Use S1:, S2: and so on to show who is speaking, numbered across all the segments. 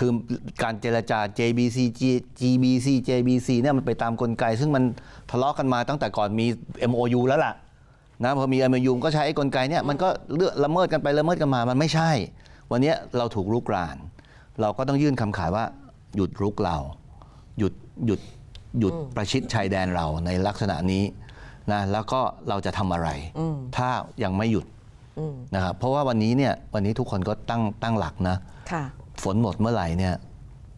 S1: คือการเจรจา JBC G- GBC JBC เนี่ยมันไปตามกลไก ซึ่งมันทะเลาะกันมาตั้งแต่ก่อนมี MOU แล้วล่ะนะพอมี MOU ก็ใช้ไอ้กลไกเนี่ยมันก็เลือกละเมิดกันไปละเมิดกันมามันไม่ใช่ วันเนี้ยเราถูกลุกราน เราก็ต้องยื่นคำขาดว่าหยุดรุกเรา หยุดหยุดหยุดประชิดชายแดนเราในลักษณะนี้นะแล้วก็เราจะทำอะไร ถ้ายังไม่หยุดนะครับเพราะว่าวันนี้เนี่ยวันนี้ทุกคนก็ตั้งตั้งหลักนะ
S2: ค่ะ
S1: ฝนหมดเมื่อไหร่เนี่ย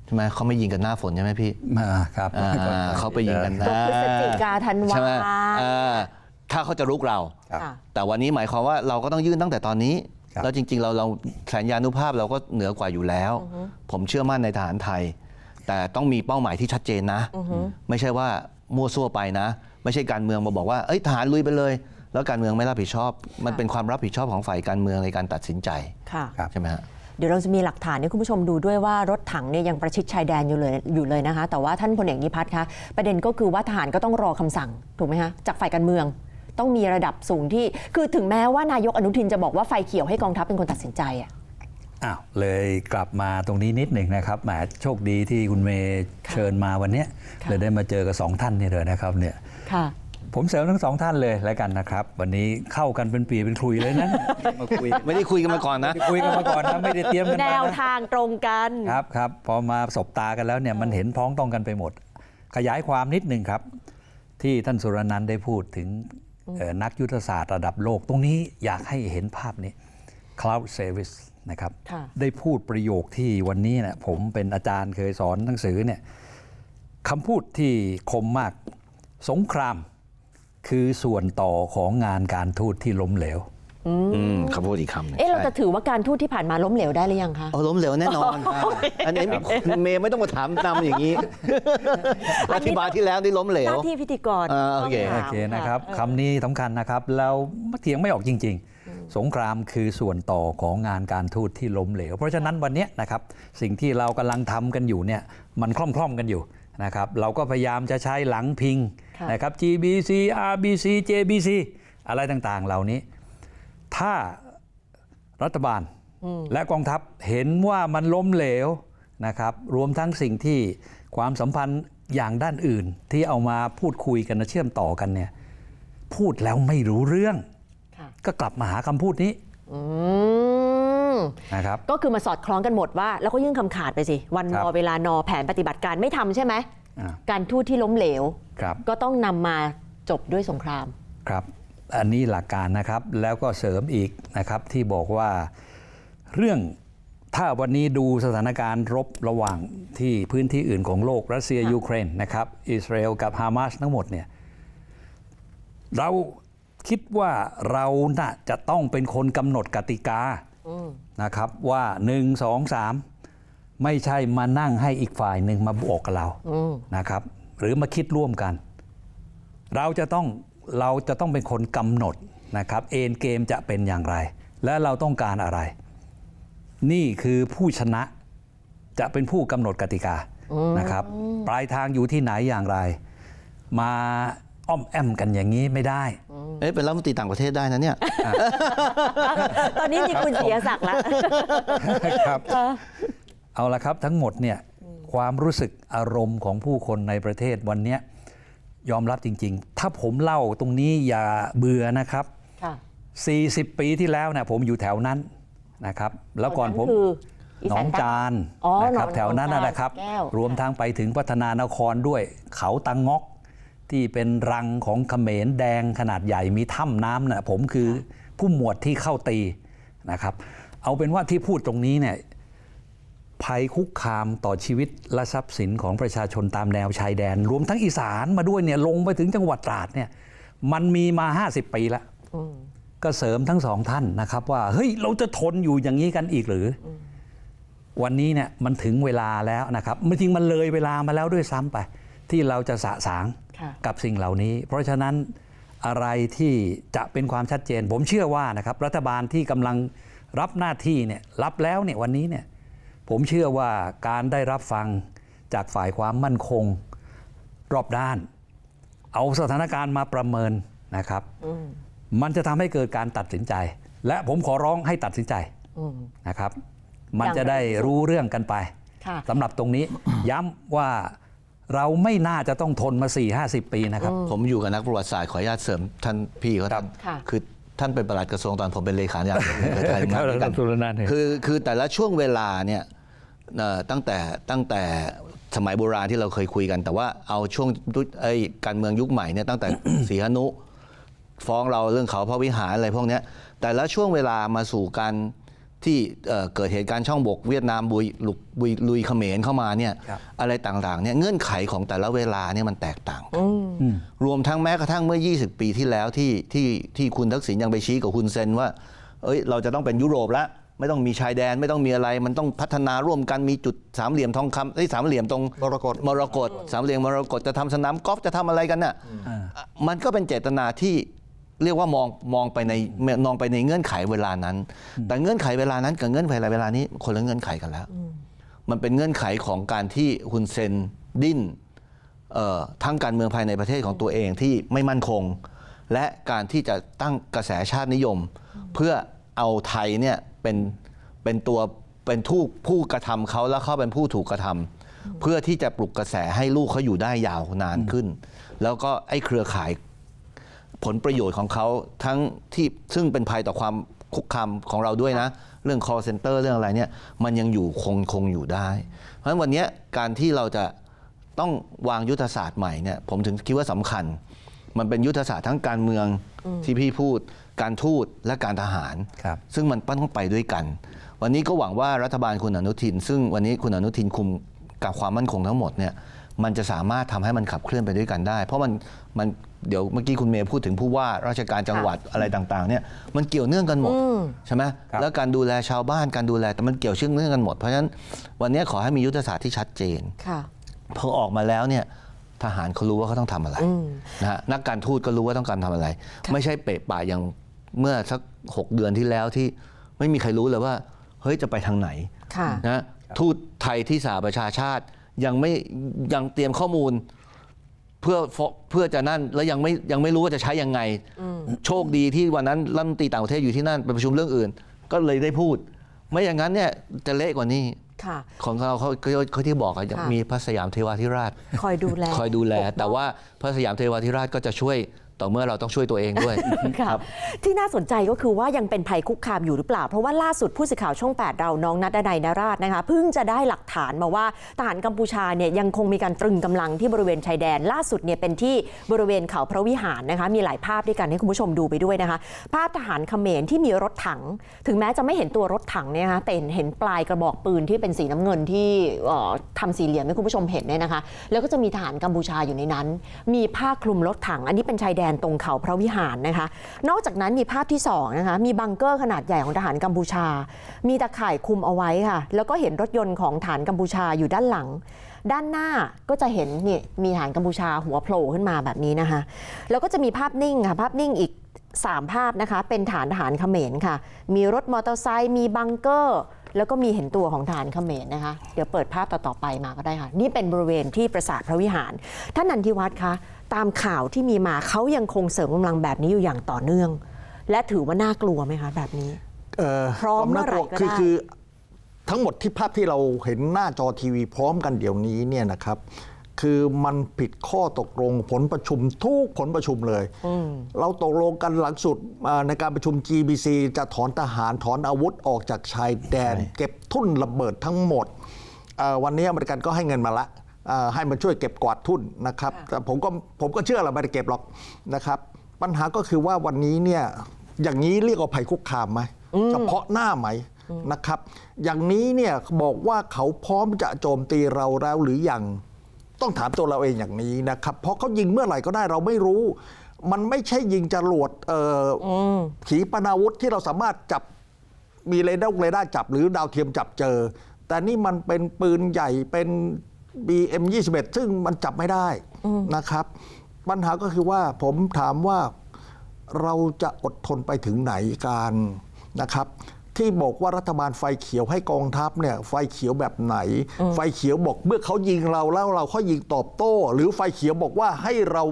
S1: ใช่ไหมเขาไม่ยิงกันหน้าฝนใช่ไหมพี่
S3: มาครับ
S1: อ่าเขาไปยิงกันห
S2: ก็
S1: น้า
S2: พฤศจิกาธันวา
S1: ใช่ไหมอ่าถ้าเขาจะรุกเรา
S3: ครับ
S2: ค่ะ
S1: แต่วันนี้หมายความว่าเราก็ต้องยื่นตั้งแต่ตอนนี้
S3: ครับ
S1: แล้วจริง ๆ เราเราแสนยานุภาพเราก็เหนือกว่าอยู่แล้ว ผมเชื่อมั่นในทหารไทย แต่ต้องมีเป้าหมายที่ชัดเจนนะ ไม่ใช่ว่ามั่วซั่วไปนะ ไม่ใช่การเมืองมาบอกว่าเอ้ยทหารลุยไปเลย แล้วการเมืองไม่รับผิดชอบ มันเป็นความรับผิดชอบของฝ่ายการเมืองในการตัดสินใจ
S2: ค่ะ
S3: ครับ
S1: ใช่ไหมฮะ
S2: เดี๋ยวเราจะมีหลักฐานให้คุณผู้ชมดูด้วยว่ารถถังเนี่ยยังประชิดชายแดนอยู่เลยอยู่เลยนะคะ แต่ว่าท่านพลเอกนิพัฒน์คะประเด็นก็คือว่าทหารก็ต้องรอคำสั่งถูกไหมคะจากฝ่ายการเมือง ต้องมีระดับสูงที่ คือถึงแม้ว่านายกอนุทินจะบอกว่าไฟเขียวให้กองทัพเป็นคนตัดสินใจอะ
S3: อ้าวเลยกลับมาตรงนี้นิดหนึ่งนะครับแหมโชคดีที่คุณเมย์เชิญมาวันเนี้ย
S2: ค่ะ
S3: เลยได้มาเจอกับสองท่านนี่เลยนะครับเนี่ย
S2: ค่ะ
S3: ผมเสริมทั้งสองท่านเลยแล้วกันนะครับ วันนี้เข้ากันเป็นปีเป็นคลุยเลยนะมาคุย
S1: ไม่ได้คุยกันมาก่อนนะ
S3: คุยกันมาก่อนนะไม่ได้เตรียมกัน
S2: แน
S3: มาวนะ
S2: ทางตรงกัน
S3: ครับครับพอมาสบตากันแล้วเนี่ยมันเห็นพ้องต้องกันไปหมด ขยายความนิดหนึ่งครับ ที่ท่านสุรนันท์ได้พูดถึงเอ่อนักยุทธศาสตร์ระดับโลก ตรงนี้อยากให้เห็นภาพนี้ cloud service นะครับ
S2: ค่ะ
S3: ได้พูดประโยคที่วันนี้เนี่ยผมเป็นอาจารย์เคยสอนหนังสือเนี่ยคำพูดที่คมมากสงคราม คือส่วนต่อของงานการทูตที่ล้มเหลว
S1: อืมคำพูดอีกคำหนึง
S2: เอ๊ะเราจะถือว่าการทูตที่ผ่านมาล้มเหลวได้หรือยังคะ
S1: เอาล้มเหลวแน่นอนอันนี้เมย์ไม่ต้องมาถามนำอย่างนี้อธิบายที่แล้วนี่ล้มเหล
S2: ห
S1: ว
S2: น้าที่พิธีกร
S1: อ่าโอเค
S2: ต้ง
S3: โอ
S2: ถาม
S3: เคนะครับะคำนี้สำคัญนะครับแล้วเถียงไม่ออกจริง ๆ สงครามคือส่วนต่อของงานการทูตที่ล้มเหลว เพราะฉะนั้นวันเนี้ยนะครับสิ่งที่เรากำลังทำกันอยู่เนี่ยมันคล่อมๆกันอยู่นะครับเราก็พยายามจะใช้หลังพิง
S2: ค่ะ
S3: นะครับ GBC RBC JBC อะไรต่างๆ เหล่านี้ ถ้ารัฐบาลและกองทัพเห็นว่ามันล้มเหลวนะครับรวมทั้งสิ่งที่ความสัมพันธ์อย่างด้านอื่น ที่เอามาพูดคุยกันนะเชื่อมต่อกันเนี่ยพูดแล้วไม่รู้เรื่อง
S2: ค่ะ
S3: ก็กลับมาหาคำพูดนี้
S2: อืม
S3: นะครับ
S2: ก็คือมาสอดคล้องกันหมดว่า แล้วก็ยื่นคำขาดไปสิ วัน
S3: ครั
S2: น
S3: บ
S2: อเวลานอแผนปฏิบัติการไม่ทำใช่ไหม
S3: อ่า
S2: การทูตที่ล้มเหลว
S3: ครับ
S2: ก็ต้องนำมาจบด้วยสงคราม
S3: ครับ อันนี้หลักการนะครับแล้วก็เสริมอีกนะครับที่บอกว่าเรื่องถ้าวันนี้ดูสถานการณ์รบระหว่างที่พื้นที่อื่นของโลกรัสเซีย
S2: ค่ะ
S3: ยูเครนนะครับอิสราเอลกับฮามาสทั้งหมดเนี่ยเราคิดว่าเราน่ะจะต้องเป็นคนกำหนดกติกานะครับว่า 1 2 3 ไม่ใช่มานั่งให้อีกฝ่ายหนึ่งมาบอกกับเรานะครับ หรือมาคิดร่วมกัน เราจะต้องเราจะต้องเป็นคนกำหนดนะครับเอ็นเกมจะเป็นอย่างไร และเราต้องการอะไร นี่คือผู้ชนะจะเป็นผู้กำหนดกติกานะครับ ปลายทางอยู่ที่ไหนอย่างไร มาอ้อมแอมกันอย่างนี้ไม่ได้
S1: เอ๊ะเป็นรัฐมนตรีต่างประเทศได้นะเนี่ย
S2: ตอนนี้มีคุณเสียศักดิ์แล้ว
S3: ครับ เอาละครับทั้งหมดเนี่ยความรู้สึกอารมณ์ของผู้คนในประเทศวันเนี้ยยอมรับจริง ๆ ถ้าผมเล่าตรงนี้อย่าเบื่อนะครับ
S2: ค่ะ
S3: 40 ปีที่แล้วนะผมอยู่แถวนั้นนะครับ แล้วก่อนผม
S2: คืออี
S3: หน
S2: สา
S3: อนง
S2: ใต้
S3: จาน
S2: อ๋อ
S3: นะครับ
S2: หนอง
S3: แถวนั้น
S2: หนองจาน
S3: นะนะครับ
S2: แก้ว
S3: รวมทั้งไปถึงพัฒนานครด้วยเขาตังงอกที่เป็นรังของเขมรแดงขนาดใหญ่มีถ้ำน้ำนะผมคือผู้หมวดที่เข้าตีนะครับ เอาเป็นว่าที่พูดตรงนี้เนี่ย ภัยคุกคามต่อชีวิตและทรัพย์สินของประชาชนตามแนวชายแดน รวมทั้งอีสานมาด้วยเนี่ยลงไปถึงจังหวัดตราดเนี่ยมันมีมา 50 ปีแล้วก็เสริมทั้งสองท่านนะครับว่าเฮ้ยเราจะทนอยู่อย่างนี้กันอีกหรืออวันนี้เนี่ยมันถึงเวลาแล้วนะครับไม่จริงมันเลยเวลามาแล้วด้วยซ้ำไป ที่เราจะสะสาง
S2: ค่ะ
S3: กับสิ่งเหล่านี้ เพราะฉะนั้นอะไรที่จะเป็นความชัดเจน ผมเชื่อว่านะครับรัฐบาลที่กำลังรับหน้าที่เนี่ยรับแล้วเนี่ยวันนี้เนี่ย ผมเชื่อว่าการได้รับฟังจากฝ่ายความมั่นคงรอบด้าน เอาสถานการณ์มาประเมินนะครับ มันจะทำให้เกิดการตัดสินใจ และผมขอร้องให้ตัดสินใจนะครับ มันจะได้รู้เรื่องกันไป
S2: ค่ะ
S3: สำหรับตรงนี้ย้ำว่าเราไม่น่าจะต้องทนมา 4 50 ปีนะครับ
S1: ผมอยู่กับนักประวัติศาสตร์ขออนุญาตเสริมท่านพี่เขา
S3: ครั
S1: ท่า
S3: บ
S1: น
S2: ค่ะ
S1: คือ ท่านเป็นประหลัดกระทรวงตอนผมเป็นเลขาธิการเคยทำงานด้วยกัน
S3: ครับสุรนันท์เนี่ย
S1: คือคือแต่ละช่วงเวลาเนี่ยเอ่อตั้งแต่ตั้งแต่สมัยโบราณที่เราเคยคุยกัน แต่ว่าเอาช่วงยุคไอ้การเมืองยุคใหม่เนี่ยตั้งแต่สีหนุ ฟ้องเราเรื่องเขาพระวิหารอะไรพวกเนี้ยแต่ละช่วงเวลามาสู่การที่เอ่อเกิดเหตุการณ์ช่องบกเวียดนามบุยลุกบุยลุยเขมรเข้ามาเนี่ย
S3: ครับ
S1: อะไรต่างๆเนี่ยเงื่อนไขของแต่ละเวลาเนี่ยมันแตกต่างกัน รวมทั้งแม้กระทั่งเมื่อ 20 ปีที่แล้วที่ที่ที่คุณทักษิณยังไปชี้กับคุณเซนว่า เอ้ยเราจะต้องเป็นยุโรปแล้วไม่ต้องมีชายแดนไม่ต้องมีอะไร มันต้องพัฒนาร่วมกันมีจุดสามเหลี่ยมทองคำไอ้ยสามเหลี่ยมตรง
S4: มรกต
S1: มรกตสามเหลี่ยมมรกตจะทำสนามกอล์ฟจะทำอะไรกันน่ะมันก็เป็นเจตนาที่เรียกว่ามองมองไปในมองไปในเงื่อนไขเวลานั้น แต่เงื่อนไขเวลานั้นกับเงื่อนไขเวลานี้คนละเงื่อนไขกันแล้ว มันเป็นเงื่อนไขของการที่ฮุนเซนดิ้นเอ่อ ทั้งการเมืองภายในประเทศของตัวเองที่ไม่มั่นคง และการที่จะตั้งกระแสชาตินิยม เพื่อเอาไทยเนี่ยเป็นเป็นตัวเป็นผู้ผู้กระทำเขาแล้วเขาเป็นผู้ถูกกระทำเพื่อที่จะปลุกกระแสให้ลูกเขาอยู่ได้ยาวนานขึ้น แล้วก็ไอ้เครือข่ายผลประโยชน์ของเขาทั้งที่ซึ่งเป็นภัยต่อความคุกคามของเราด้วยนะ เรื่อง call center เรื่องอะไรเนี่ยมันยังอยู่คงคงอยู่ได้ เพราะฉะนั้นวันเนี้ยการที่เราจะ ต้องวางยุทธศาสตร์ใหม่เนี่ยผมถึงคิดว่าสำคัญ มันเป็นยุทธศาสตร์ทั้งการเมืองที่พี่พูด การทูตและการทหาร
S3: ครับ
S1: ซึ่งมันต้องไปด้วยกัน วันนี้ก็หวังว่ารัฐบาลคุณอนุทิน ซึ่งวันนี้คุณอนุทินคุมกับความมั่นคงทั้งหมดเนี่ยมันจะสามารถทำให้มันขับเคลื่อนไปด้วยกันได้ เพราะมันมันเดี๋ยวเมื่อกี้คุณเมย์พูดถึงผู้ว่าราชการจังหวัดอะไรต่างๆเนี่ยมันเกี่ยวเนื่องกันหมดใช่ไหม
S3: ครับ
S1: แล้วการดูแลชาวบ้านการดูแลแต่มันเกี่ยวเชื่อมเนื่องกันหมดเพราะฉะนั้นวันนี้ขอให้มียุทธศาสตร์ที่ชัดเจน
S2: ค่ะ
S1: พอออกมาแล้วเนี่ยทหารเขารู้ว่าเขาต้องทำอะไรนะฮะนักการทูตก็รู้ว่าต้องการทำอะไร ไม่ใช่เปะปะอย่างเมื่อสักหกเดือนที่แล้วที่ไม่มีใครรู้เลยว่า เฮ้ยจะไปทางไหน
S2: ค่ะ
S1: นะทูตไทยที่สหประชาชาติยังไม่ยังเตรียมข้อมูล เพื่อเพื่อจะนั่นแล้วยังไม่ยังไม่รู้ว่าจะใช้ยังไง โชคดีที่วันนั้นรัฐมนตรีต่างประเทศอยู่ที่นั่นไปประชุมเรื่องอื่น ก็เลยได้พูด ไม่อย่างนั้นเนี่ยจะเละกว่านี้
S2: ค่ะ
S1: ของเราเขาเขาเขาที่บอกอะ
S2: ค่ะ
S1: มีพระสยามเทวาธิราช
S2: คอยดูแล
S1: คอยดูแล แต่ว่าพระสยามเทวาธิราชก็จะช่วย ต่อเมื่อเราต้องช่วยตัวเองด้วย
S2: ค่ะที่น่าสนใจก็คือว่ายังเป็นภัยคุกคามอยู่หรือเปล่า เพราะว่าล่าสุดผู้สื่อข่าวช่อง 8 เราน้องนัดดนัยนราชนะคะเพิ่งจะได้หลักฐานมาว่าทหารกัมพูชาเนี่ยยังคงมีการตรึงกำลังที่บริเวณชายแดน ล่าสุดเนี่ยเป็นที่บริเวณเขาพระวิหารนะคะมีหลายภาพด้วยกันให้คุณผู้ชมดูไปด้วยนะคะ ภาพทหารเขมรที่มีรถถัง ถึงแม้จะไม่เห็นตัวรถถังเนี่ยนะคะแต่เห็นเห็นปลายกระบอกปืนที่เป็นสีน้ำเงินที่เอ่อทำสี่เหลี่ยมให้คุณผู้ชมเห็นเนี่ยนะคะ แล้วก็จะมีทหารกัมพูชาอยู่ในนั้น มีผ้าคลุมรถถัง อันนี้เป็นชายแดนตรงเขาพระวิหารนะคะ นอกจากนั้นมีภาพที่สองนะคะมีบังเกอร์ขนาดใหญ่ของทหารกัมพูชา มีตะข่ายคุมเอาไว้ค่ะ แล้วก็เห็นรถยนต์ของฐานกัมพูชาอยู่ด้านหลัง ด้านหน้าก็จะเห็นนี่มีฐานกัมพูชาหัวโผล่ขึ้นมาแบบนี้นะคะ แล้วก็จะมีภาพนิ่งค่ะภาพนิ่งอีก 3 ภาพนะคะ เป็นฐานทหารเขมรค่ะ มีรถมอเตอร์ไซค์มีบังเกอร์แล้วก็มีเห็นตัวของฐานเขมรนะคะ เดี๋ยวเปิดภาพต่อ ๆ ไปมาก็ได้ค่ะ นี่เป็นบริเวณที่ปราสาทพระวิหาร ท่านนันทิวัฒน์คะ ตามข่าวที่มีมาเขายังคงเสริมกำลังแบบนี้อยู่อย่างต่อเนื่อง และถือว่าน่ากลัวไหมคะแบบนี้
S4: เอ่อ
S2: พร้อม
S4: ควาน่ากลัว
S2: เมื่อไหร่ก็
S4: คือ
S2: ได้
S4: คือทั้งหมดที่ภาพที่เราเห็นหน้าจอทีวีพร้อมกันเดี๋ยวนี้เนี่ยนะครับ คือมันผิดข้อตกลงผลประชุมทุกผลประชุมเลย เราตกลงกันหลังสุดอ่าในการประชุม GBC จะถอนทหารถอนอาวุธออกจากชายแดน เก็บทุ่นระเบิดทั้งหมดเอ่อวันนี้อเมริกันก็ให้เงินมาละอ่า ให้มันช่วยเก็บกวาดทุ่นนะครับแต่ผมก็ผมก็เชื่อแหละไม่ได้เก็บหรอกนะครับ ปัญหาก็คือว่าวันนี้เนี่ยอย่างนี้เรียกว่าภัยคุกคามไหมเฉพาะหน้าไหมนะครับ อย่างนี้เนี่ยบอกว่าเขาพร้อมจะโจมตีเราแล้วหรือยังต้องถามตัวเราเองอย่างนี้นะครับ เพราะเขายิงเมื่อไหร่ก็ได้เราไม่รู้ มันไม่ใช่ยิงจรวดเอ่ออขีปนาวุธที่เราสามารถจับมีเรดาร์เรดาร์จับ หรือดาวเทียมจับเจอ แต่นี่มันเป็นปืนใหญ่เป็น BM 21 ซึ่งมันจับไม่ได้นะครับ ปัญหาก็คือว่าผมถามว่าเราจะอดทนไปถึงไหนการนะครับ ที่บอกว่ารัฐบาลไฟเขียวให้กองทัพเนี่ยไฟเขียวแบบไหน ไฟเขียวบอกเมื่อเขายิงเราแล้วเราเขายิงตอบโต้ หรือไฟเขียวบอกว่าให้เรา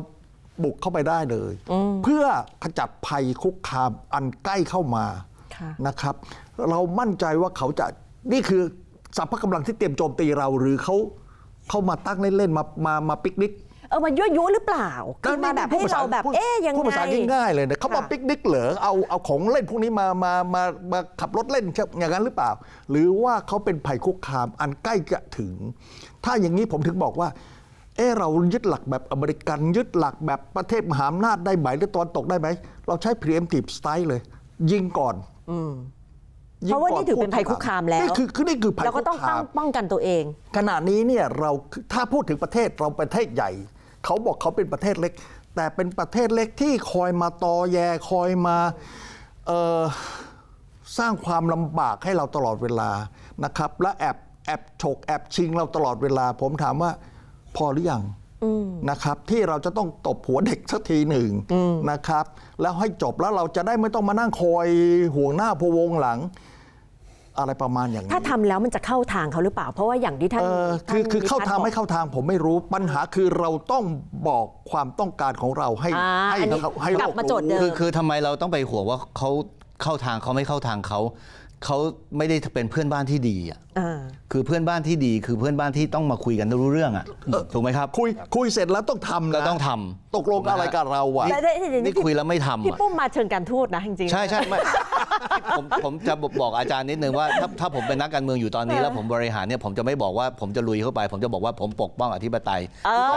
S4: บุกเข้าไปได้เลย เพื่อขจัดภัยคุกคามอันใกล้เข้ามา
S2: ค่ะ
S4: นะครับ เรามั่นใจว่าเขาจะนี่คือสัพพะกำลังที่เตรียมโจมตีเราหรือเขา เขามาตั้งเล่นๆมามามาปิกนิก
S2: เออมันยั่วยุหรือเปล่าคือมาแบบให้เราแบบ
S4: พูด
S2: เอ๊ยยังไง
S4: พูดภาษาง่ายๆเลยนะเขามา
S2: ค่ะ
S4: ปิกนิกเหรอเอาเอาของเล่นพวกนี้มามามามาขับรถเล่นอย่างนั้นหรือเปล่า หรือว่าเขาเป็นภัยคุกคามอันใกล้จะถึง ถ้าอย่างนี้ผมถึงบอกว่าเออเรายึดหลักแบบอเมริกันยึดหลักแบบประเทศมหาอำนาจได้ไหมหรือตอนตกได้ไหมเราใช้ preemptive strike เลย ยิงก่อนยิง
S2: เพราะว่า
S4: ก่อ
S2: นี่ถือเป็นภัยคุกคามแล้ว
S4: นี่คือคือนี่คือภัย
S2: เราก็
S4: คุ
S2: ต้อง
S4: ก
S2: ป้
S4: คา
S2: อง
S4: ม
S2: ป้องกันตัวเอง
S4: ขณะนี้เนี่ยเราถ้าพูดถึงประเทศเราประเทศใหญ่ เขาบอกเขาเป็นประเทศเล็ก แต่เป็นประเทศเล็กที่คอยมาตอแยคอยมาเอ่อสร้างความลำบากให้เราตลอดเวลานะครับ และแอบแอบฉกแอบชิงเราตลอดเวลา ผมถามว่าพอหรือยังนะครับ ที่เราจะต้องตบหัวเด็กสักทีหนึ่งนะครับ แล้วให้จบแล้วเราจะได้ไม่ต้องมานั่งคอยห่วงหน้าพะวงหลัง อะไรประมาณอย่างนี้
S2: ถ้าทำแล้วมันจะเข้าทางเขาหรือเปล่า เพราะว่าอย่างที่ท่าน
S4: เออคือ
S2: ท่น
S4: คือเข้า
S2: นิพัฒน์
S4: ทาง
S2: บอก
S4: ไม่เข้าทางผมไม่รู้ปัญหาคือเราต้องบอกความต้องการของเราให้
S2: อ่า
S4: ให้
S2: อันนี้
S4: เขาให้
S2: กลับ
S4: โลก
S2: มาโจทย์เดิม
S1: คือคือทำไมเราต้องไปห่วงว่าเขาเข้าทางเขาไม่เข้าทางเขา เขาไม่ได้เป็นเพื่อนบ้านที่ดีอะ
S2: อ่า
S1: คือเพื่อนบ้านที่ดีคือเพื่อนบ้านที่ต้องมาคุยกันรู้เรื่องอะถูกไหมครับ
S4: คุยคุยเสร็จแล้วต้องทำนะ
S1: ก็ต้องทำ
S4: ตกลงอะไรกับเราอะ
S2: แต่แต่แต่
S1: นี่คุยแล้วไม่ทำ
S2: พี่
S1: อะ
S2: ปุ้มมาเชิงการทูตนะจริงๆ
S1: ใช่ใช่ไม่ผมผมจะบอกอาจารย์นิดนึงว่าถ้าถ้าผมเป็นนักการเมืองอยู่ตอนนี้แล้วผมบริหารเนี่ยผมจะไม่บอกว่าผมจะลุยเข้าไป ผมจะบอกว่าผมปกป้องอธิปไตย
S2: เออ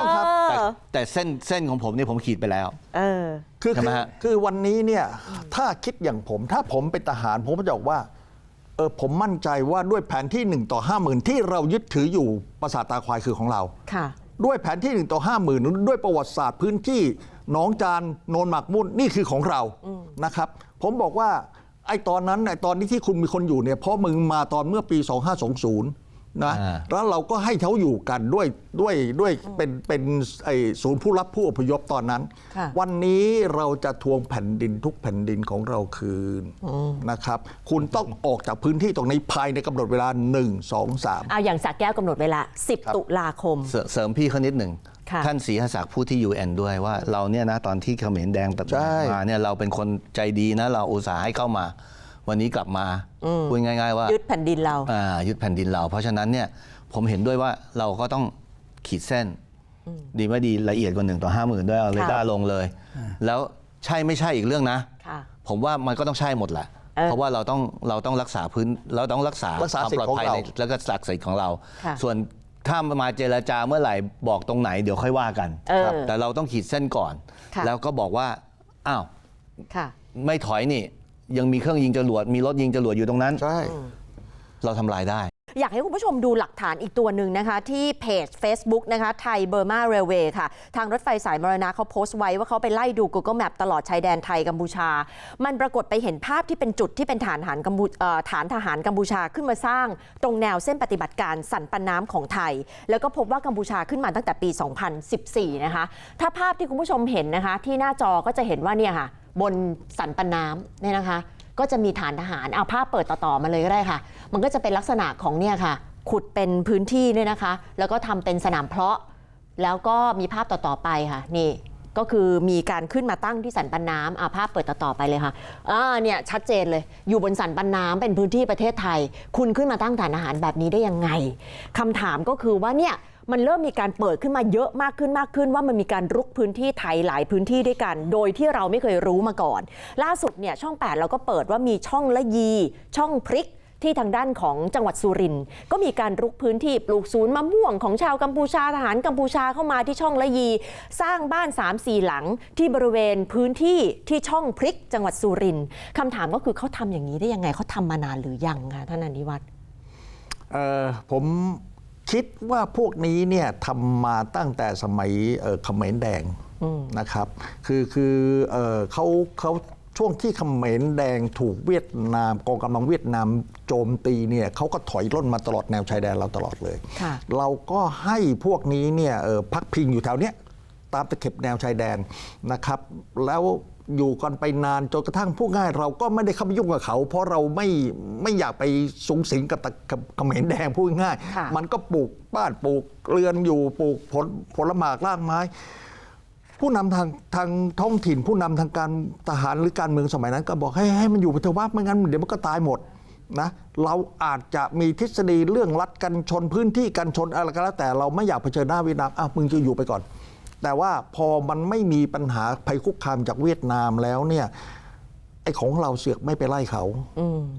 S1: แต่แต่เส้นเส้นของผมเนี่ยผมขีดไปแล้ว
S2: เออ
S4: คือ
S1: ใช่ไหมฮะ
S4: คือคือวันนี้เนี่ยถ้าคิดอย่างผมถ้าผมเป็นทหารผมก็จะบอกว่า เออผมมั่นใจว่าด้วยแผนที่ 1 ต่อ 5 0,000 ที่เรายึดถืออยู่ประสาทตาควายคือของเรา
S2: ค่ะ
S4: ด้วยแผนที่ 1 ต่อ 5 0,000 ด้วยประวัติศาสตร์พื้นที่หนองจานโนนหมักมุ่นนี่คือของเรานะครับ ผมบอกว่าไอ้ตอนนั้นไอ้ตอนนี้ที่คุณมีคนอยู่เนี่ยเพราะมึงมาตอนเมื่อปี 2520 นะ
S1: อ่า
S4: แล้วเราก็ให้เขาอยู่กันด้วยด้วยด้วยเป็นเป็นไอ้ศูนย์ผู้รับผู้อพยพตอนนั้น
S2: ค่ะ
S4: วันนี้เราจะทวงแผ่นดินทุกแผ่นดินของเราคืนนะครับ คุณต้องออกจากพื้นที่ตรงนี้ภายในกำหนดเวลา 1 2 3
S2: เอาอย่างสากแก้วกำหนดเวลา 10 ตุลาคม
S1: เสริมเสริมพี่เขานิดหนึ่ง
S2: ค่ะ
S1: ท่านศรีหศักดิ์พูดที่ UN ด้วยว่าเราเนี่ยนะตอนที่เขมรแดงตัด
S4: ใช่
S1: มาเนี่ยเราเป็นคนใจดีนะเราอุตส่าห์ให้เข้ามา วันนี้กลับมาพูดง่าย ๆ ว่า
S2: ยึดแผ่นดินเรา
S1: อ่ายึดแผ่นดินเรา เพราะฉะนั้นเนี่ยผมเห็นด้วยว่าเราก็ต้องขีดเส้น ดีไม่ดีละเอียดกว่าหนึ่งต่อห้าหมื่นด้วยเอาเรดาร์ลงเลย แล้วใช่ไม่ใช่อีกเรื่องนะ
S2: ค่ะ
S1: ผมว่ามันก็ต้องใช่หมดแหละ
S2: เออ
S1: เพราะว่าเราต้องเราต้องรักษาพื้นเราต้องรักษา
S4: รักษา
S1: ความ
S4: สิทธิ์
S1: ปลอดภัย
S4: ของเรา
S1: ในแล้วก็ศักดิ์ศรีของเรา
S2: ค่ะ
S1: ส่วนถ้ามาเจรจาเมื่อไหร่บอกตรงไหนเดี๋ยวค่อยว่ากัน
S2: เออ
S1: แต่เราต้องขีดเส้นก่อน
S2: ค่ะ
S1: แล้วก็บอกว่าอ้าว
S2: ค่ะ
S1: ไม่ถอยนี่ ยังมีเครื่องยิงจรวดมีรถยิงจรวดอยู่ตรงนั้น
S4: ใช่
S1: เราทำลายได้
S2: อยากให้คุณผู้ชมดูหลักฐานอีกตัวหนึ่งนะคะ ที่เพจ Facebook นะคะไทยเบอร์มาเรลเวย์ค่ะ ทางรถไฟสายมรณะเขาโพสต์ไว้ว่าเขาไปไล่ดู Google Map ตลอดชายแดนไทยกัมพูชา มันปรากฏไปเห็นภาพที่เป็นจุดที่เป็นฐานทหารกัมพูฐานทหารกัมพูชาขึ้นมาสร้าง ตรงแนวเส้นปฏิบัติการสันปันน้ำของไทย แล้วก็พบว่ากัมพูชาขึ้นมาตั้งแต่ปี 2014 นะคะ ถ้าภาพที่คุณผู้ชมเห็นนะคะ ที่หน้าจอก็จะเห็นว่าเนี่ยค่ะบนสันปันน้ำเนี่ยนะคะ ก็จะมีฐานทหารเอาภาพเปิดต่อๆมาเลยก็ได้ค่ะ มันก็จะเป็นลักษณะของเนี่ยค่ะ ขุดเป็นพื้นที่เนี่ยนะคะ แล้วก็ทำเป็นสนามเพาะ แล้วก็มีภาพต่อๆไปค่ะนี่ก็คือมีการขึ้นมาตั้งที่สันปันน้ำอะภาพเปิดต่อๆไปเลยค่ะอ่าเนี่ยชัดเจนเลย อยู่บนสันปันน้ำเป็นพื้นที่ประเทศไทย คุณขึ้นมาตั้งฐานอาหารแบบนี้ได้ยังไงคำถามก็คือว่าเนี่ย มันเริ่มมีการเปิดขึ้นมาเยอะมากขึ้นมากขึ้น ว่ามันมีการรุกพื้นที่ไทยหลายพื้นที่ด้วยกัน โดยที่เราไม่เคยรู้มาก่อน ล่าสุดเนี่ยช่อง 8 เราก็เปิดว่ามีช่องละยี ช่องพริกที่ทางด้านของจังหวัดสุรินทร์ก็มีการรุกพื้นที่ปลูกศูนย์มะม่วงของชาวกัมพูชาทหารกัมพูชาเข้ามาที่ช่องละยี สร้างบ้าน3-4หลังที่บริเวณพื้นที่ที่ช่องพริก จังหวัดสุรินทร์คำถามก็คือเขาทำอย่างนี้ได้ยังไงเขาทำมานานหรือยังคะท่านอนิวัฒน์
S4: เออผม คิดว่าพวกนี้เนี่ยทำมาตั้งแต่สมัยเอ่อเขมรแดงนะครับ คือคือเอ่อเขาเขาช่วงที่เขมรแดงถูกเวียดนามกองกำลังเวียดนามโจมตีเนี่ยเขาก็ถอยร่นมาตลอดแนวชายแดนเราตลอดเลย
S2: ค่ะ
S4: เราก็ให้พวกนี้เนี่ยเอ่อพักพิงอยู่แถวเนี้ยตามตะเข็บแนวชายแดนนะครับ แล้ว อยู่กันไปนานจนกระทั่งผู้ง่ายเราก็ไม่ได้เข้าไปยุ่งกับเขา เพราะเราไม่ไม่อยากไปสูงสิงกับตะกับเขมรแดงพูดง่าย
S2: ค่ะ
S4: มันก็ปลูกบ้านปลูกเรือนอยู่ปลูกผลผลหมากรากไม้ ผู้นำทางทางท้องถิ่น ผู้นำทางการทหารหรือการเมืองสมัยนั้น ก็บอกให้ให้มันอยู่ไปเถอะว่าไม่งั้นเดี๋ยวมันก็ตายหมดนะเราอาจจะมีทฤษฎีเรื่องรัดกันชนพื้นที่กันชนอะไรก็แล้วแต่เราไม่อยากเผชิญหน้าเวียดนามอะมึงจะอยู่ไปก่อน แต่ว่าพอมันไม่มีปัญหาภัยคุกคามจากเวียดนามแล้วเนี่ยไอ้ของเราเสือกไม่ไปไล่เขา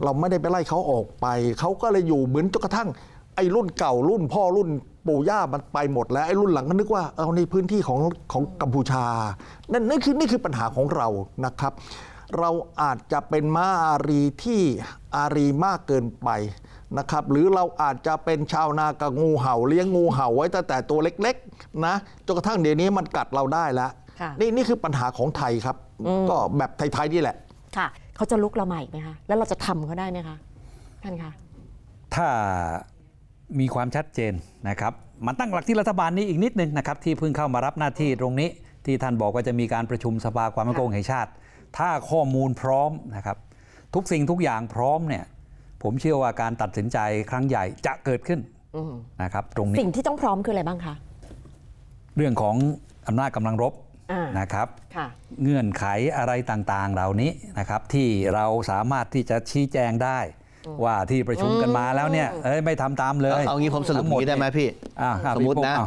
S4: เราไม่ได้ไปไล่เขาออกไป เขาก็เลยอยู่เหมือนจนกระทั่ง ไอ้รุ่นเก่ารุ่นพ่อรุ่นปู่ย่ามันไปหมดแล้วไอ้รุ่นหลังก็นึกว่าเอาในพื้นที่ของของกัมพูชา นั่นนี่คือนี่คือปัญหาของเรานะครับ เราอาจจะเป็นม้าอารีที่อารีมากเกินไปนะครับ หรือเราอาจจะเป็นชาวนากับงูเห่า เลี้ยงงูเห่าไว้ตั้งแต่ตัวเล็กๆนะจนกระทั่งเดี๋ยวนี้มันกัดเราได้แล้ว
S2: ค่ะ
S4: นี่นี่คือปัญหาของไทยครับก็แบบไทยๆนี่แหละ
S2: ค่ะ เขาจะลุกเราใหม่ไหมคะ แล้วเราจะทำเขาได้ไหมคะ ท่านคะ
S3: ถ้ามีความชัดเจนนะครับมาตั้งหลักที่รัฐบาลนี้อีกนิดนึงนะครับ ที่เพิ่งเข้ามารับหน้าที่ตรงนี้ ที่ท่านบอกว่าจะมีการประชุมสภาความมั่นคงแห่งชาติ ถ้าข้อมูลพร้อมนะครับ ทุกสิ่งทุกอย่างพร้อมเนี่ยผมเชื่อว่าการตัดสินใจครั้งใหญ่จะเกิดขึ้น
S2: อืม
S3: นะครับ ตรงนี้
S2: สิ่งที่ต้องพร้อมคืออะไรบ้างคะ
S3: เรื่องของอำนาจกำลังรบ
S2: อ่าน
S3: นะครับ
S2: ค่ะ
S3: เงื่อนไขอะไรต่างๆ เหล่านี้นะครับ ที่เราสามารถที่จะชี้แจงได้ว่าที่ประชุมกันมาแล้วเนี่ยเอ้ยไม่ทำตามเลย
S1: เอาเอางี้ผมสรุป
S3: ทั้
S1: องย่างนี้ได้ไหมพี่
S3: อ่าครับ
S1: สมมติ
S3: พี่
S1: นะ
S3: ปุ๊กเอา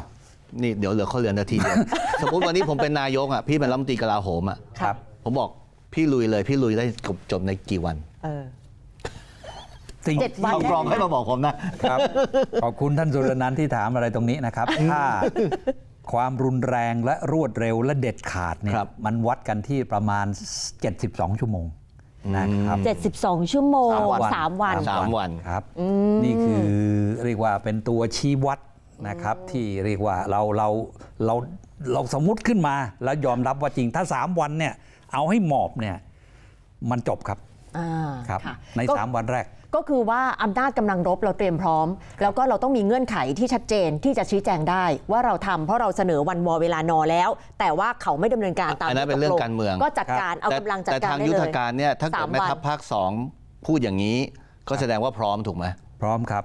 S1: นี่เดี๋ยวเหลือข้อเหลือนาทีเดียวสมมติวันนี้ผมเป็นนายกอะพี่เป็นรัฐมนตรีกลาโหมอะ
S3: ครับ
S1: ผมบอก พี่ลุยเลยพี่ลุยได้จบจบในกี่วัน
S2: เออ
S3: สิ่ง
S2: เจ็ดวัน
S1: เอากรองให้มาบอกผมนะ
S3: ครับ ขอบคุณท่านสุรนันท์ที่ถามอะไรตรงนี้นะครับ ถ้าความรุนแรงและรวดเร็วและเด็ดขาดเนี่ย
S1: ครับ
S3: มันวัดกันที่ประมาณ 72 ชั่วโมงนะครับ
S2: 72 ชั่วโมง
S1: สามวัน
S2: 3วัน
S1: สามวัน
S3: ครับ นี่คือเรียกว่าเป็นตัวชี้วัดนะครับ ที่เรียกว่าเราเราเราเราสมมุติขึ้นมาแล้วยอมรับว่าจริงถ้า 3 วันเนี่ย เอาให้หมอบเนี่ยมันจบครับ
S2: อ่า
S3: ครับ
S2: ค่ะ
S3: ใน
S2: ก็
S3: 3วันแรก
S2: ก็คือว่าอำนาจกำลังรบเราเตรียมพร้อม แล้วก็เราต้องมีเงื่อนไขที่ชัดเจนที่จะชี้แจงได้ว่าเราทำเพราะเราเสนอวันวอเวลานอแล้ว แต่ว่าเขาไม่ดำเนินการตาม
S1: อันนั้น
S2: ที่
S1: เป็นเรื่อง
S2: ตล
S1: การเมือง
S2: ก็จัดการเอา
S1: แต่
S2: กำลังจัด
S1: แต่
S2: การ
S1: ทาง
S2: ได้
S1: ยุท
S2: เล
S1: ธ
S2: ย
S1: การเนี่ยถ้าเกิ
S2: สา
S1: ด
S2: ม
S1: แม่
S2: วัน
S1: ทัพภาคสองพูดอย่างนี้ ก็แสดงว่าพร้อมถูกไหม
S3: พร้อมครับ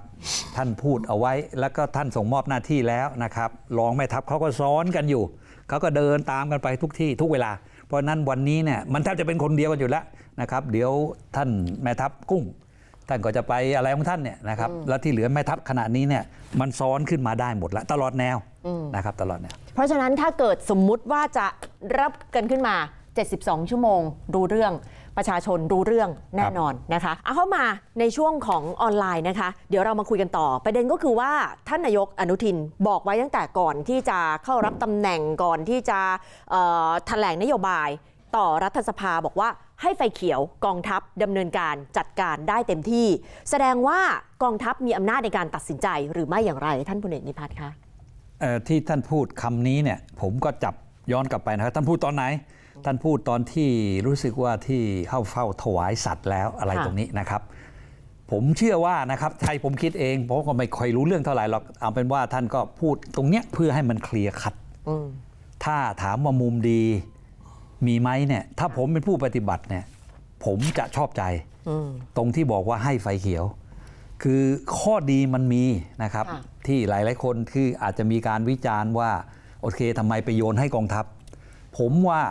S3: ท่านพูดเอาไว้แล้วก็ท่านส่งมอบหน้าที่แล้วนะครับรองแม่ทัพเขาก็ซ้อนกันอยู่เขาก็เดินตามกันไปทุกที่ทุกเวลา เพราะฉะนั้นวันนี้เนี่ยมันแทบจะเป็นคนเดียวกันอยู่แล้วนะครับเดี๋ยวท่านแม่ทัพกุ้ง ท่านก็จะไปอะไรของท่านเนี่ยนะครับแล้วที่เหลือแม่ทัพขณะนี้เนี่ยมันซ้อนขึ้นมาได้หมดแล้วตลอดแนวนะครับตลอดแนว
S2: เพราะฉะนั้นถ้าเกิดสมมุติว่าจะรับกันขึ้นมา 72 ชั่วโมงดูเรื่อง ประชาชนดูเรื่องแน่นอนนะคะเอาเข้ามาในช่วงของออนไลน์นะคะ เดี๋ยวเรามาคุยกันต่อ ประเด็นก็คือว่าท่านนายกอนุทินบอกไว้ตั้งแต่ก่อนที่จะเข้ารับตำแหน่งก่อนที่จะเอ่อแถลงนโยบายต่อรัฐสภาบอกว่าให้ไฟเขียวกองทัพดำเนินการจัดการได้เต็มที่ แสดงว่ากองทัพมีอำนาจในการตัดสินใจหรือไม่อย่างไร ท่านพลเอกนิพัฒน์คะ
S3: เอ่อที่ท่านพูดคำนี้เนี่ยผมก็จับย้อนกลับไปนะครับท่านพูดตอนไหน ท่านพูดตอนที่รู้สึกว่าที่เข้าเฝ้าถวายสัตว์แล้วอะไร
S2: ค่ะ
S3: ตรงนี้นะครับ ผมเชื่อว่านะครับใครผมคิดเองผมก็ไม่ค่อยรู้เรื่องเท่าไหร่หรอกเอาเป็นว่าท่านก็พูดตรงเนี้ยเพื่อให้มันเคลียร์คัด
S2: อืม
S3: ถ้าถามว่ามุมดีมีไหมเนี่ยถ้าผมเป็นผู้ปฏิบัติเนี่ยผมจะชอบใจ
S2: อืม
S3: ตรงที่บอกว่าให้ไฟเขียว คือข้อดีมันมีนะครับ
S2: ค่ะ
S3: ที่หลาย ๆ คนคืออาจจะมีการวิจารณ์ว่า โอเคทำไมไปโยนให้กองทัพ ผมว่า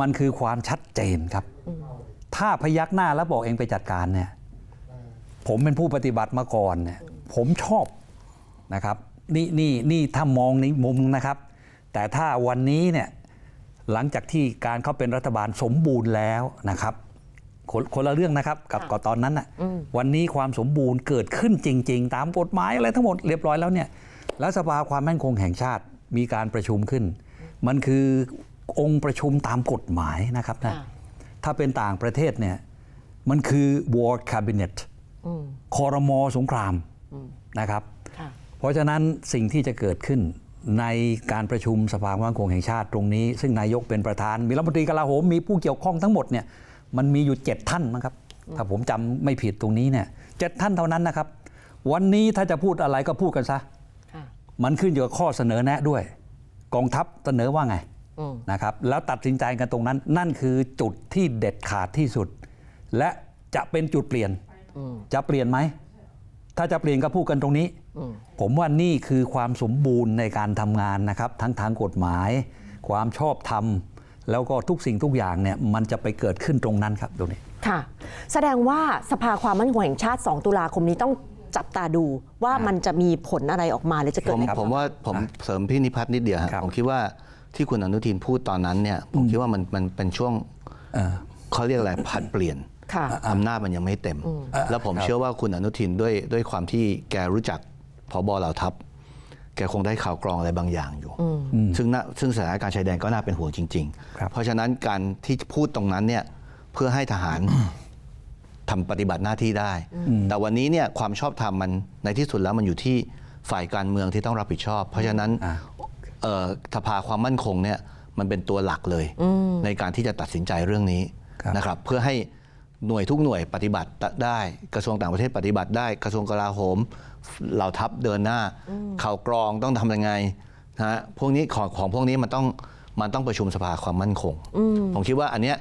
S3: มันคือความชัดเจนครับ ถ้าพยักหน้าแล้วบอกเองไปจัดการเนี่ย ผมเป็นผู้ปฏิบัติมาก่อนเนี่ย ผมชอบนะครับนี่นี่นี่ถ้ามองในมุมนึงนะครับ แต่ถ้าวันนี้เนี่ยหลังจากที่การเข้าเป็นรัฐบาลสมบูรณ์แล้วนะครับคนคนละเรื่องนะครับกับ
S2: ค่ะ
S3: กับตอนนั้นน่ะวันนี้ความสมบูรณ์เกิดขึ้นจริง ๆ ตามกฎหมายอะไรทั้งหมดเรียบร้อยแล้วเนี่ยแล้วสภาความมั่นคงแห่งชาติมีการประชุมขึ้น มันคือ องค์ประชุมตามกฎหมายนะครับนะ
S2: ค่ะ
S3: ถ้าเป็นต่างประเทศเนี่ยมันคือ war cabinet
S2: อืม
S3: คอรมอสงครามนะครับ
S2: ค่ะ
S3: เพราะฉะนั้นสิ่งที่จะเกิดขึ้นในการประชุมสภาความมั่นคงแห่งชาติตรงนี้ ซึ่งนายกเป็นประธาน มีรัฐมนตรีกลาโหมมีผู้เกี่ยวข้องทั้งหมดเนี่ยมันมีอยู่เจ็ดท่านมั้งครับ ถ้าผมจำไม่ผิดตรงนี้เนี่ยเจ็ดท่านเท่านั้นนะครับ วันนี้ถ้าจะพูดอะไรก็พูดกันซะ
S2: ค่ะ
S3: มันขึ้นอยู่กับข้อเสนอแนะด้วย กองทัพเสนอว่าไง
S2: อืม
S3: นะครับแล้วตัดสินใจกันตรงนั้น นั่นคือจุดที่เด็ดขาดที่สุด และจะเป็นจุดเปลี่ยนจะเปลี่ยนไหม ถ้าจะเปลี่ยนก็พูดกันตรงนี้ ผมว่านี่คือความสมบูรณ์ในการทำงานนะครับ ทั้งทางกฎหมาย ความชอบธรรม แล้วก็ทุกสิ่งทุกอย่างเนี่ยมันจะไปเกิดขึ้นตรงนั้นครับตรงนี้
S2: ค่ะ แสดงว่าสภาความมั่นคงแห่งชาติ 2 ตุลาคมนี้ต้องจับตาดูว่ามันจะมีผลอะไรออกมาหรือจะ
S1: ผ
S2: เกิด
S1: ม
S2: อะไร
S1: ผมว่าผมเสริมพี่นิพัฒน์นิดเดียวฮะ
S3: ครับ
S1: ผมคิดว่า ที่คุณอนุทินพูดตอนนั้นเนี่ยผมคิดว่ามันมันเป็นช่วง
S3: เออ
S1: เขาเรียกอะไรผัดเปลี่ยน
S2: ค่ะ
S1: อำนาจมันยังไม่เต็ม แล้วผม
S3: ครับ
S1: เชื่อว่าคุณอนุทินด้วยด้วยความที่แกรู้จักพบเหล่าทัพ แกคงได้ข่าวกรองอะไรบางอย่างอยู่ ซึ่งน่าซึ่งสถานการณ์ชายแดนก็น่าเป็นห่วงจริง
S3: ครับ
S1: ๆเพราะฉะนั้นการที่พูดตรงนั้นเนี่ยเพื่อให้ทหารทำปฏิบัติหน้าที่ได้ แต่วันนี้เนี่ยความชอบธรรมมันในที่สุดแล้วมันอยู่ที่ฝ่ายการเมืองที่ต้องรับผิดชอบ เพราะฉะนั้น
S3: อ่า
S1: เอ่อ สภาความมั่นคงเนี่ยมันเป็นตัวหลักเลย ในการที่จะตัดสินใจเรื่องนี้
S3: ครับ
S1: นะครับเพื่อให้หน่วยทุกหน่วยปฏิบัติได้กระทรวงต่างประเทศปฏิบัติได้กระทรวงกลาโหมเหล่าทัพเดินหน้าข่าวกรองต้องทำยังไงนะฮะพวกนี้ของของพวกนี้มันต้องมันต้องประชุมสภาความมั่นคง ผมคิดว่าอันเนี้ย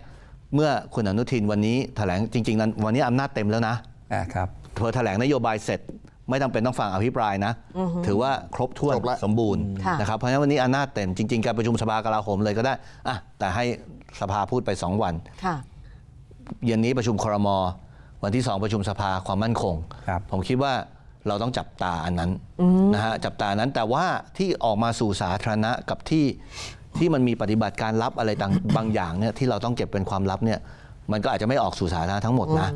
S1: เมื่อคุณอนุทินวันนี้แถลงจริงๆนั้นวันนี้อำนาจเต็มแล้วนะ
S3: อ่าครับ
S1: เธอแถลงนโยบายเสร็จ ไม่จำเป็นต้องฟังอภิปรายนะ ถือว่าครบถ้วน
S4: ครบแล้ว
S1: สมบูรณ์
S2: ค่ะ
S1: นะครับ เพราะฉะนั้นวันนี้อำนาจเต็มจริง ๆ การประชุมสภากลาโหมเลยก็ได้อะแต่ให้สภาพูดไป 2 วัน
S2: ค่ะ
S1: เย็นนี้ประชุมครม วันที่ 2 ประชุมสภาความมั่นคง
S3: ครับ
S1: ผมคิดว่าเราต้องจับตาอันนั้นนะฮะจับตาอันนั้นแต่ว่าที่ออกมาสู่สาธารณะกับที่ที่มันมีปฏิบัติการลับอะไรต่าง บางอย่างเนี่ยที่เราต้องเก็บเป็นความลับเนี่ยมันก็อาจจะไม่ออกสู่สาธารณะทั้งหมดนะ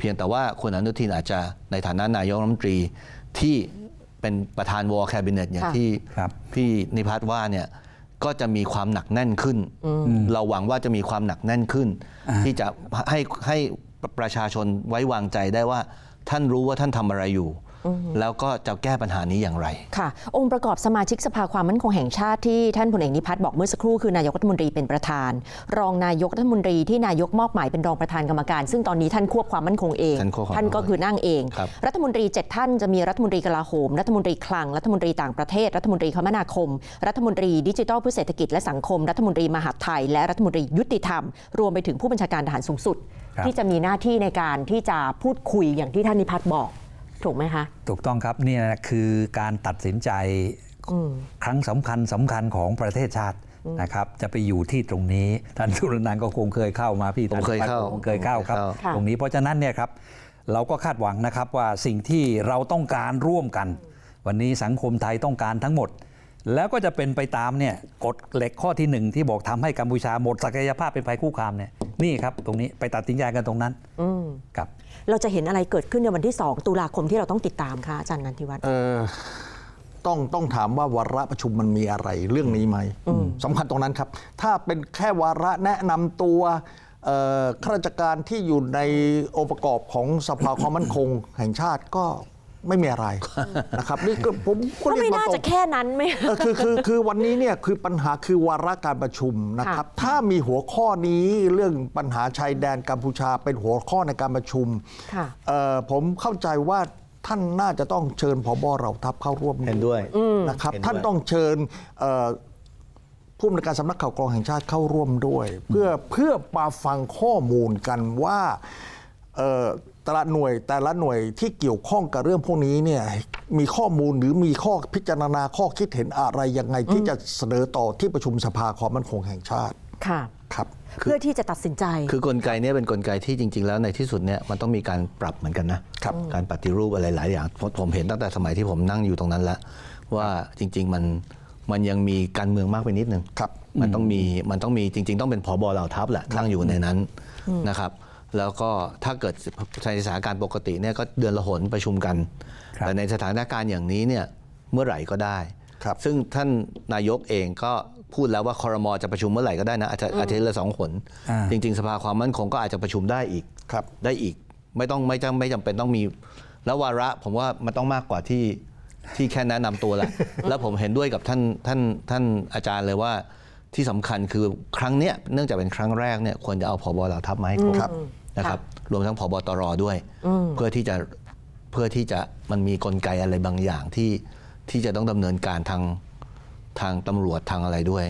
S1: เพียงแต่ว่าคุณอนุทินอาจจะในฐานะนายกรัฐมนตรีที่เป็นประธานวอลแคบิเนตอย่าง
S2: ค่ะ
S1: ที่
S3: ครับ
S1: พี่นิพัฒน์ว่าเนี่ยก็จะมีความหนักแน่นขึ้น เราหวังว่าจะมีความหนักแน่นขึ้น ที่จะให้ให้ประชาชนไว้วางใจได้ว่าท่านรู้ว่าท่านทำอะไรอยู่ แล้วก็จะแก้ปัญหานี้อย่างไร
S2: ค่ะ องค์ประกอบสมาชิกสภาความมั่นคงแห่งชาติที่ท่านพลเอกนิพัฒน์บอกเมื่อสักครู่คือนายกรัฐมนตรีเป็นประธาน รองนายกรัฐมนตรีที่นายกมอบหมายเป็นรองประธานกรรมการ ซึ่งตอนนี้ท่านควบความมั่นคงเอง
S1: ท่านควบความ
S2: ท่านก็คือนั่งเอง
S1: ครับ
S2: รัฐมนตรีเจ็ดท่านจะมีรัฐมนตรีกลาโหม รัฐมนตรีคลัง รัฐมนตรีต่างประเทศ รัฐมนตรีคมนาคม รัฐมนตรีดิจิทัลเพื่อเศรษฐกิจและสังคม รัฐมนตรีมหาดไทย และรัฐมนตรียุติธรรม รวมไปถึงผู้บัญชาการทหารสูงสุด
S3: ครับ
S2: ที่จะมีหน้าที่ในการที่จะพูดคุยอย่างที่ท่านนิพัฒน์บอก ถูกไหมคะ
S3: ถูกต้องครับนี่นะคือการตัดสินใจครั้งสำคัญสำคัญของประเทศชาตินะครับจะไปอยู่ที่ตรงนี้ท่านสุรนันท์ก็คงเคยเข้ามาพี่
S1: ผมเคยเข้า
S3: คงเคยเข้าครับ
S1: ผมเคยเข้า
S2: ค่ะ
S3: ตรงนี้เพราะฉะนั้นเนี่ยครับเราก็คาดหวังนะครับว่าสิ่งที่เราต้องการร่วมกัน วันนี้สังคมไทยต้องการทั้งหมด แล้วก็จะเป็นไปตามเนี่ยกฎเหล็กข้อที่หนึ่งที่บอกทำให้กัมพูชาหมดศักยภาพเป็นภัยคุกคามเนี่ยนี่ครับ ตรงนี้ไปตัดสินใจกันตรงนั้นครับ
S2: เราจะเห็นอะไรเกิดขึ้นในวันที่ 2 ตุลาคมที่เราต้องติดตามคะอาจารย์นันทิวัฒน์
S4: เออต้องต้องถามว่าวาระประชุมมันมีอะไรเรื่องนี้ไหมสำคัญตรงนั้นครับ ถ้าเป็นแค่วาระแนะนำตัวเอ่อข้าราชการที่อยู่ในองค์ประกอบของสภาความมั่นคง แห่งชาติก็ ไม่มีอะไรนะครับนี่ก็ผมก็
S2: ก็
S4: เรีย
S2: ไม่
S4: นมา
S2: น่า
S4: ตร
S2: จะ
S4: ง
S2: แค่นั้นไหม
S4: เออคือคือคือวันนี้เนี่ยคือปัญหาคือวาระการประชุมนะครับ ถ้ามีหัวข้อนี้เรื่องปัญหาชายแดนกัมพูชาเป็นหัวข้อในการประชุม
S2: ค่ะ
S4: เอ่อผมเข้าใจว่าท่านน่าจะต้องเชิญพบเราทัพเข้าร่วม
S1: เห็นด้วย
S4: นะครับ
S1: เห็นด้วย
S4: ท่านต้องเชิญเอ่อผู้อำนวยการสำนักข่าวกรองแห่งชาติเข้าร่วมด้วย เพื่อเพื่อมาฟังข้อมูลกันว่าเอ่อ แต่ละหน่วยแต่ละหน่วยที่เกี่ยวข้องกับเรื่องพวกนี้เนี่ยมีข้อมูลหรือมีข้อพิจารณาข้อคิดเห็นอะไรยังไงที่จะเสนอต่อที่ประชุมสภาความมั่นคงแห่งชาติ
S2: ค่ะ
S4: ครับ
S2: เพื่อที่จะตัดสินใจ
S1: คือกลไกเนี้เป็นกลไกที่จริง ๆ แล้วในที่สุดเนี่ยมันต้องมีการปรับเหมือนกันนะครับการปฏิรูปอะไรหลายอย่างผมผมเห็นตั้งแต่สมัยที่ผมนั่งอยู่ตรงนั้นแล้วว่าจริง ๆ มันมันยังมีการเมืองมากไปนิดนึง
S4: ครับ
S1: มันต้องมีมันต้องมีจริง ๆ ต้องเป็นผบเหล่าทัพแหละนั่งอยู่ในนั้นนะครับ แล้วก็ถ้าเกิดในสถานการณ์ปกติเนี่ยก็เดือนละหนประชุมกัน
S3: ครับ
S1: แต่ในสถานการณ์อย่างนี้เนี่ยเมื่อไหร่ก็ได้
S4: ครับ
S1: ซึ่งท่านนายกเองก็พูดแล้วว่าคอรมอจะประชุมเมื่อไหร่ก็ได้นะอาจจะอาทิตย์ละสองหน
S3: อ่า
S1: จริง ๆ สภาความมั่นคงก็อาจจะประชุมได้อีก
S4: ครับ
S1: ได้อีกไม่ต้องไม่จำไม่จำเป็นต้องมี แล้ววาระผมว่ามันต้องมากกว่าที่ที่แค่แนะนำตัวแหละแล้วผมเห็นด้วยกับท่านท่านท่านอาจารย์เลยว่าที่สำคัญคือครั้งเนี้ยเนื่องจากเป็นครั้งแรกเนี่ยควรจะเอาพบเหล่าทัพมาให้ครบ
S4: ครับ
S1: นะครับ รวมทั้งพบตรด้วย เพื่อที่จะเพื่อที่จะมันมีกลไกอะไรบางอย่างที่ที่จะต้องดำเนินการทางทางตำรวจทางอะไรด้วย